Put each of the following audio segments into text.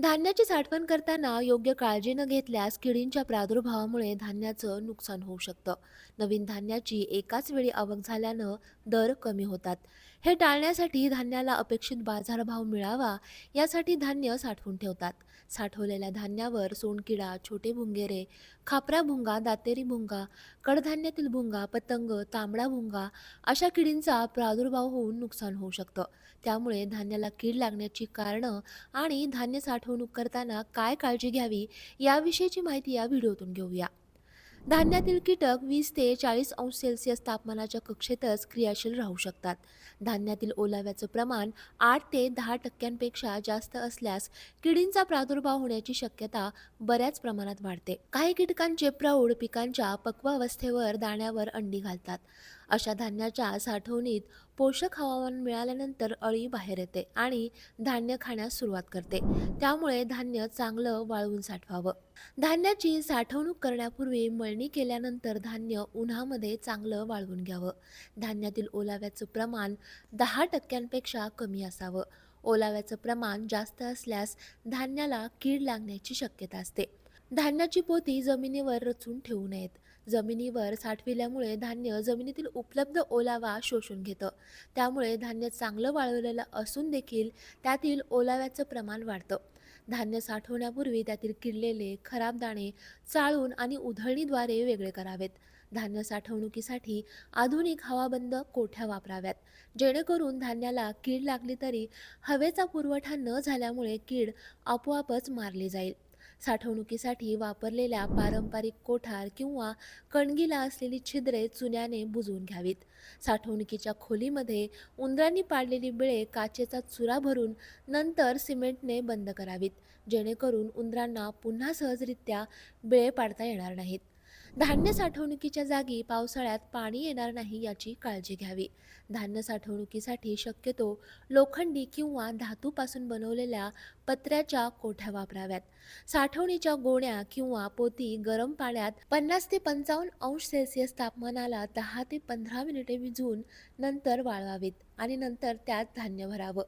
धान्याची साठवण करताना योग्य काळजी न घेतल्यास किडींच्या प्रादुर्भावामुळे धान्याचं नुकसान होऊ शकतं. नवीन धान्याची एकाच वेळी आवक झाल्यानं दर कमी होतात. हे टाळण्यासाठी धान्याला अपेक्षित बाजारभाव मिळावा यासाठी धान्य साठवून ठेवतात. साठवलेल्या धान्यावर सोनकिडा छोटे भुंगेरे खापरा भुंगा दातेरी भुंगा कडधान्यातील भुंगा पतंग तांबडा भुंगा अशा किडींचा प्रादुर्भाव होऊन नुकसान होऊ शकतं. त्यामुळे धान्याला कीड लागण्याची कारणं आणि धान्य साठवणूक करताना काय काळजी घ्यावी याविषयीची माहिती या व्हिडिओतून घेऊया. धान्यातील कीटक वीस ते चाळीस अंश सेल्सिअस तापमानाच्या कक्षेतच क्रियाशील राहू शकतात. धान्यातील ओलाव्याचं प्रमाण आठ ते दहा टक्क्यांपेक्षा जास्त असल्यास किडींचा प्रादुर्भाव होण्याची शक्यता बऱ्याच प्रमाणात वाढते. काही कीटकांचे प्रौढ पिकांच्या पक्वावस्थेवर दाण्यावर अंडी घालतात. अशा धान्याच्या साठवणीत पोषक हवामान मिळाल्यानंतर अळी बाहेर येते आणि धान्य खाण्यास सुरुवात करते. त्यामुळे धान्य चांगलं वाळवून साठवावं. धान्याची साठवणूक करण्यापूर्वी मळणी केल्यानंतर धान्य उन्हामध्ये चांगलं वाळवून घ्यावं. धान्यातील ओलाव्याचं प्रमाण दहा टक्क्यांपेक्षा कमी असावं. ओलाव्याचं प्रमाण जास्त असल्यास धान्याला कीड लागण्याची शक्यता असते. धान्याची पोती जमिनीवर रचून ठेवू नयेत. जमिनीवर साठविल्यामुळे धान्य जमिनीतील उपलब्ध ओलावा शोषून घेतं. त्यामुळे धान्य चांगलं वाळवलेलं असून देखील त्यातील ओलाव्याचं प्रमाण वाढतं. धान्य साठवण्यापूर्वी त्यातील किडलेले खराब दाणे चाळून आणि उधळणीद्वारे वेगळे करावेत. धान्य साठवणुकीसाठी आधुनिक हवाबंद कोठ्या वापराव्यात? जेणेकरून धान्याला कीड लागली तरी हवेचा पुरवठा न झाल्यामुळे कीड आपोआपच मारली जाईल. साठवणुकीसाठी वापरलेल्या पारंपरिक कोठार किंवा कणगीला असलेली छिद्रे चुन्याने बुजवून घ्यावीत. साठवणुकीच्या खोलीमध्ये उंदरांनी पाडलेली बिळे काचेचा चुरा भरून नंतर सिमेंटने बंद करावीत जेणेकरून उंदरांना पुन्हा सहजरित्या बिळे पाडता येणार नाहीत. धान्य साठवणुकीच्या जागी पावसाळ्यात पाणी येणार नाही याची काळजी घ्यावी. धान्य साठवणुकीसाठी शक्यतो लोखंडी किंवा धातूपासून बनवलेल्या पत्र्याच्या कोठ्या वापराव्यात? साठवणीच्या गोण्या किंवा पोती गरम पाण्यात पन्नास ते पंचावन्न अंश सेल्सिअस तापमानाला दहा ते पंधरा मिनिटे भिजवून नंतर वाळवावीत आणि नंतर त्यात धान्य भरावं.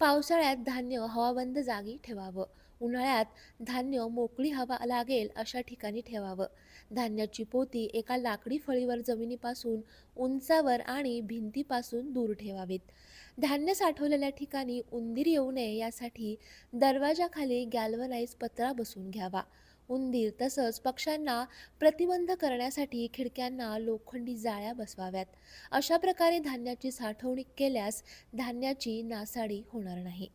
पावसाळ्यात धान्य हवाबंद जागी ठेवावं. उन्हाळ्यात धान्य मोकळी हवा लागेल अशा ठिकाणी ठेवावं. धान्याची पोती एका लाकडी फळीवर जमिनीपासून उंचावर आणि भिंतीपासून दूर ठेवावीत. धान्य साठवलेल्या ठिकाणी उंदीर येऊ नये यासाठी दरवाजाखाली गॅल्वनाइज पत्रा बसवून घ्यावा. उंदीर तसंच पक्ष्यांना प्रतिबंध करण्यासाठी खिडक्यांना लोखंडी जाळ्या बसवाव्यात. अशा प्रकारे धान्याची साठवणूक केल्यास धान्याची नासाडी होणार नाही.